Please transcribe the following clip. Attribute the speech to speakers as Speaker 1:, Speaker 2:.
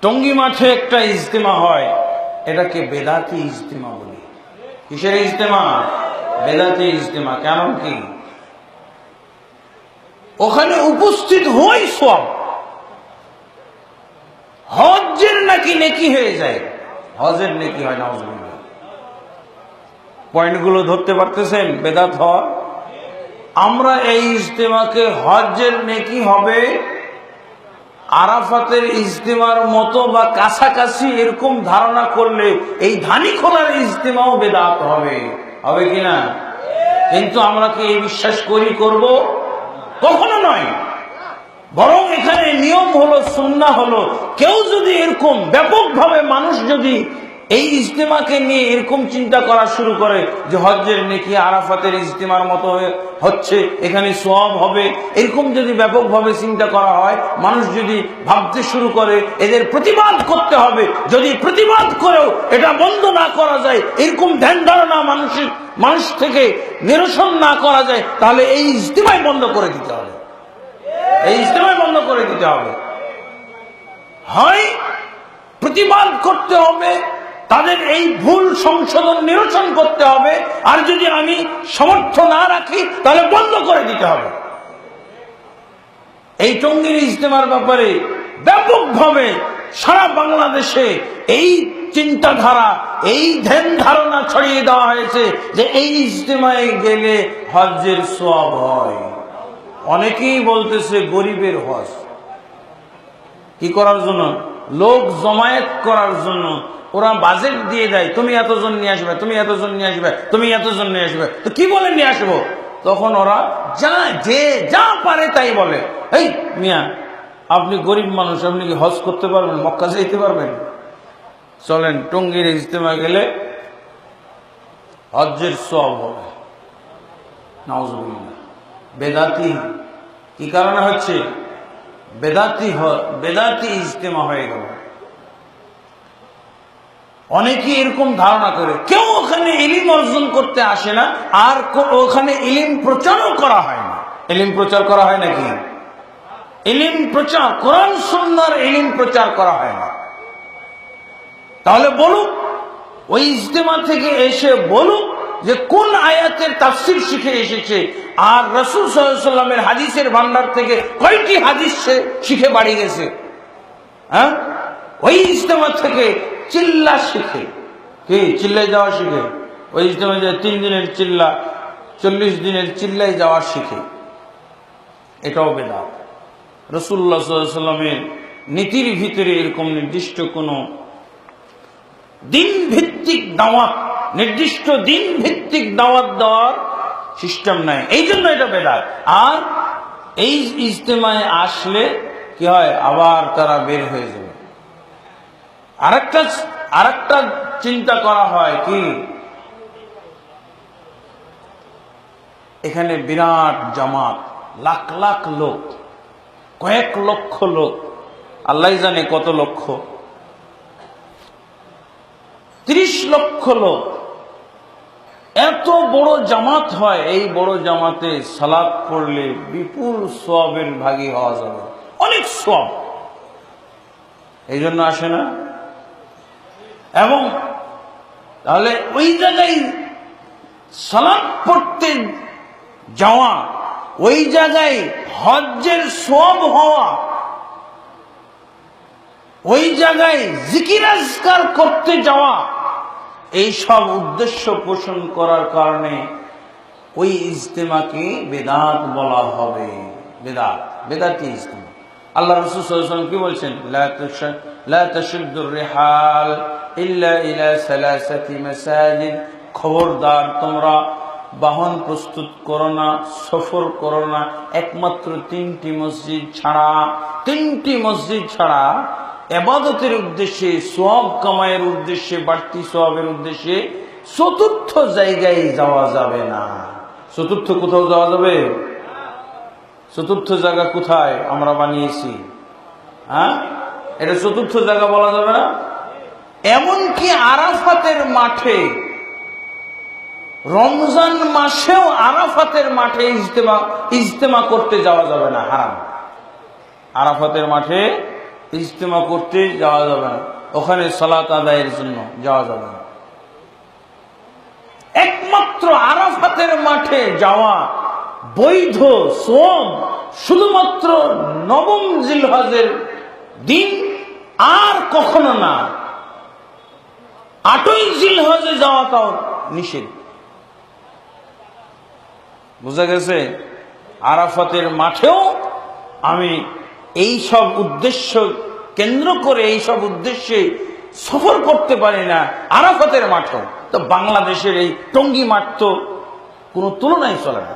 Speaker 1: টঙ্গী মাঠে একটা ইজতেমা হয়, এটাকে বেদাতি ইজতেমা বলি। কিসের ইজতেমা? বেদাতি ইজতেমা। কেন কি? ওখানে উপস্থিত হই সব। হজের নাকি নেকি হয়ে যায়। হজের নেকি হয় না পয়েন্টগুলো ধরতে পারতেছেন? বেদাত হওয়া। আমরা এই ইজতেমাকে হজ্জের নেকি হবে আরাফাতের ইজতেমার মতো বা কাছাকাছি এরকম ধারণা করলে এই ধানি খোলার ইজতেমাও বেদাত হবে। হবে কিনা কিন্তু আমরা কি এই বিশ্বাস করি, করব? কখনো নয়। বরং এখানে নিয়ম হলো, সুন্না হলো, কেউ যদি এরকম ব্যাপকভাবে মানুষ যদি এই ইজতেমাকে নিয়ে এরকম চিন্তা করা শুরু করে যে হজ্জের নেকি আরাফাতের ইজতেমার মতো হচ্ছে, এখানে সব হবে। এরকম যদি ব্যাপকভাবে চিন্তা করা হয়, মানুষ যদি ভাবতে শুরু করে, এদের প্রতিবাদ করতে হবে। যদি প্রতিবাদ করেও এটা বন্ধ না করা যায়, এরকম ধ্যান ধারণা মানুষের, মানুষ থেকে নিরসন না করা যায়, তাহলে এই ইজতেমাই বন্ধ করে দিতে হবে। এই ইজতেমাই বন্ধ করে দিতে হবে। হয় প্রতিবাদ করতে হবে তাদের এই ভুল সংশোধন নিরসন করতে হবে। আর যদি আমি সমর্থ না রাখি, তাহলে বন্ধ করে দিতে হবে। এই টঙ্গীর ইজতেমার ব্যাপারে ব্যাপকভাবে সারা বাংলাদেশে এই চিন্তাধারা, এই ধ্যান ধারণা ছড়িয়ে দেওয়া হয়েছে যে এই ইজতেমায় গেলে হজ্জের সব হয়। অনেকেই বলতেছে গরিবের হজ। কি করার জন্য? লোক জমায়েত করার জন্য ওরা বাজেট দিয়ে দেয়, তুমি এতজন নিয়ে আসবে, তুমি এতজন নিয়ে আসবে, তুমি এতজন নিয়ে আসবে। তো কি বলে নিয়ে আসব? তখন ওরা যা, যে যা পারে তাই বলে। এই মিয়া, আপনি গরিব মানুষ, আপনি কি হজ করতে পারবেন, মক্কা যেতে পারবেন? চলেন, টঙ্গির ইজতেমা গেলে হজ্জের সব হবে। নাউজুবিল্লাহ। বেদাতি কি কারণে হচ্ছে? বেদাতি বেদাতি ইজতেমা হয়ে গেল। অনেকে এরকম ধারণা করে, কেউ ওখানে ইলিম অর্জন করতে আসে না, আর ওখানে ইলিম প্রচারও করা হয় না। ইলিম প্রচার করা হয় নাকি? ইলিম প্রচার, কোরআন, সুন্নার ইলিম প্রচার করা হয় না। তাহলে বলুক, ওই ইজতেমা থেকে এসে বলুক যে কোন আয়াতের তাফসির শিখে এসেছে? আর রসুল সাল্লামের হাদিসের ভান্ডার থেকে কয়টি হাদিস সে শিখে বাড়ি গেছে? হ্যাঁ? ওই ইজতেমা থেকে চিল্লা শিখে। কি? চিল্লাই যাওয়া শিখে। ওই ইজতেমা যে তিন দিনের চিল্লা, চল্লিশ দিনের চিল্লাই যাওয়া শিখে। এটাও বেদাত। রসুল্লাহ সাল্লামের নীতির ভিতরে এরকম নির্দিষ্ট কোনো দিন ভিত্তিক দাওয়াত নির্দিষ্ট দিন ভিত্তিক দাওয়াত দেওয়ার সিস্টেম নাই। এই জন্য এটা বেদাত। আর এই ইজতেমায় আসলে কি হয়? আবার তারা বের হয়ে যাবে। আরেকটা আরেকটা চিন্তা করা হয় কি? এখানে বিরাট জামাত, লাখ লাখ লোক, কয়েক লক্ষ লোক। আল্লাহ জানে কত লক্ষ। ত্রিশ লক্ষ লোক। এত বড় জামাত হয়, এই বড় জামাতে সালাদ পড়লে বিপুল সবের ভাগী হওয়া যাবে। অনেক সব এই জন্য আসে না। এবং তাহলে ওই জায়গায় সালাদ পড়তে যাওয়া, ওই জায়গায় হজ্জের সব হওয়া, ওই জায়গায় জিকিরাজকার করতে যাওয়া এই সব উদ্দেশ্য পোষণ করার কারণে ওই ইজতেমাকে বেদাত বলা হবে। বেদাত। বেদাতি ইজতেমা? আল্লাহ রসুল কি বলছেন? খবরদার তোমরা বাহন প্রস্তুত করো না, সফর করো না। একমাত্র তিনটি মসজিদ ছাড়া, তিনটি মসজিদ ছাড়া এবাদতের উদ্দেশ্যে সব কামায়ের উদ্দেশ্যে, বাড়তি সবের উদ্দেশ্যে চতুর্থ জায়গায় যাওয়া যাবে না। চতুর্থ কোথাও যাওয়া যাবে? চতুর্থ জায়গা কোথায় আমরা বানিয়েছি? হ্যাঁ? এটা চতুর্থ জায়গা বলা যাবে না? এমনকি আরাফাতের মাঠে, রমজান মাসেও আরাফাতের মাঠে ইজতেমা ইজতেমা করতে যাওয়া যাবে না। হারাম। আরাফাতের মাঠে ইজতেমা করতে যাওয়া যাবে না। ওখানে সালাত আদায়ের জন্য যাওয়া যাবে না। একমাত্র আরাফাতের মাঠে যাওয়া বৈধ সোম শুধুমাত্র নবম জিলহজের দিন আর কখনো না। আটই জিলহজে যাওয়াটাও নিষেধ। বুঝা গেছে? আরাফাতের মাঠেও আমি এই সব উদ্দেশ্য, কেন্দ্র করে এই সব উদ্দেশ্যে সফর করতে পারি না আরাফতের মাঠও। তো বাংলাদেশের এই টঙ্গি মাঠ তো কোনো তুলনায় চলে না।